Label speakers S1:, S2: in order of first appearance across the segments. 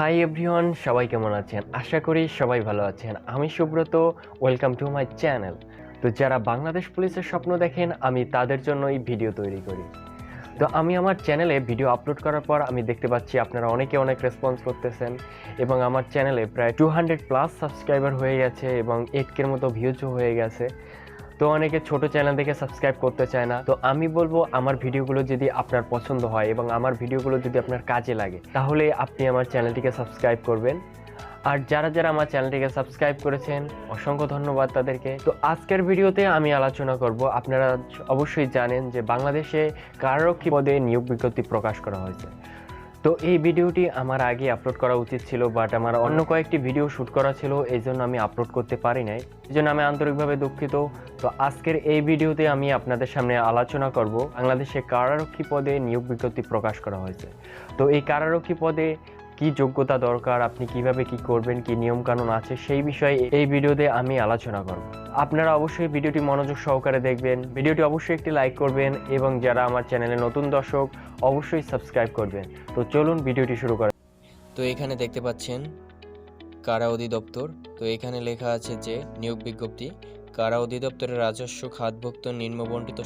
S1: Hi everyone সবাই কেমন আছেন? আশা করি সবাই ভালো আছেন। আমি Subrata welcome to my channel তো যারা বাংলাদেশ পুলিশের স্বপ্ন দেখেন, আমি তাদের জন্যই ভিডিও তৈরি করি। তো আমি আমার চ্যানেলে ভিডিও আপলোড করার পর আমি দেখতে পাচ্ছি আপনারা অনেকে অনেক রেসপন্স করতেছেন এবং আমার চ্যানেলে প্রায় টু হান্ড্রেড প্লাস সাবস্ক্রাইবার হয়ে গেছে এবং এইট কের মতো ভিউজও হয়ে গেছে। তো অনেকে ছোট চ্যানেল দেখে সাবস্ক্রাইব করতে চায় না। তো আমি বলব, আমার ভিডিওগুলো যদি আপনার পছন্দ হয় এবং আমার ভিডিওগুলো যদি আপনার কাজে লাগে, তাহলে আপনি আমার চ্যানেলটিকে সাবস্ক্রাইব করবেন। আর যারা যারা আমার চ্যানেলটিকে সাবস্ক্রাইব করেছেন, অসংখ্য ধন্যবাদ তাদেরকে। তো আজকের ভিডিওতে আমি আলোচনা করব, আপনারা অবশ্যই জানেন যে বাংলাদেশে কারারক্ষী পদে নিয়োগ বিজ্ঞপ্তি প্রকাশ করা হয়েছে। তো এই ভিডিওটি আমার আগে আপলোড করা উচিত ছিল বাট আমার অন্য কয়েকটি ভিডিও শ্যুট করা ছিল, এই জন্য আমি আপলোড করতে পারি নাই। এই জন্য আমি আন্তরিকভাবে দুঃখিত। তো আজকের এই ভিডিওতে আমি আপনাদের সামনে আলোচনা করব, বাংলাদেশে কারারক্ষী পদে নিয়োগ বিজ্ঞপ্তি প্রকাশ করা হয়েছে। তো এই কারারক্ষী পদে কি যোগ্যতা দরকার, আপনি কীভাবে কি করবেন, কি নিয়ম কানুন আছে, সেই বিষয়ে এই ভিডিওতে আমি আলোচনা করব। আপনারা অবশ্যই ভিডিওটি মনোযোগ সহকারে দেখবেন, ভিডিওটি অবশ্যই একটি লাইক করবেন এবং যারা আমার চ্যানেলে নতুন দর্শক, অবশ্যই সাবস্ক্রাইব করবেন। তো চলুন ভিডিওটি শুরু করা
S2: তো এখানে দেখতে পাচ্ছেন কারা অধিদপ্তর। তো এখানে লেখা আছে যে, নিয়োগ বিজ্ঞপ্তি, কারা অধিদপ্তরের রাজস্ব খাতভুক্ত নিম্নবন্টিত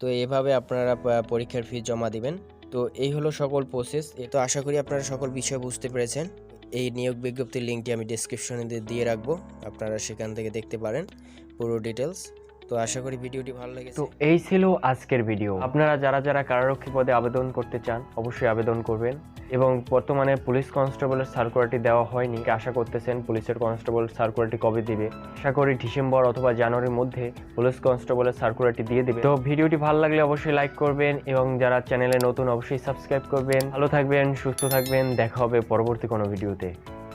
S2: তো এভাবে আপনারা পরীক্ষার ফি জমা দিবেন। তো এই হলো সকল প্রসেস তো আশা করি আপনারা সকল বিষয় বুঝতে পেরেছেন। এই নিয়োগ বিজ্ঞপ্তির লিঙ্কটি আমি ডিসক্রিপশনে দিয়ে রাখব। আপনারা সেখান থেকে দেখতে পারেন। পুরো ডিটেলস তো আশা করি ভিডিওটি ভালো লেগেছে।
S1: তো এই ছিল আজকের ভিডিও। আপনারা যারা যারা কারারক্ষী পদে আবেদন করতে চান, অবশ্যই আবেদন করবেন। এবং বর্তমানে পুলিশ কনস্টেবলের সার্কুলারটি দেওয়া হয়নি। আশা করতেছেন পুলিশের কনস্টেবল সার্কুলারটি কবে দিবে? আশা করি ডিসেম্বর অথবা জানুয়ারির মধ্যে পুলিশ কনস্টেবলের সার্কুলারটি দিয়ে দেবে। তো ভিডিওটি ভালো লাগলে অবশ্যই লাইক করবেন এবং যারা চ্যানেলে নতুন অবশ্যই সাবস্ক্রাইব করবেন। ভালো থাকবেন, সুস্থ থাকবেন। দেখা হবে পরবর্তী কোনো ভিডিওতে।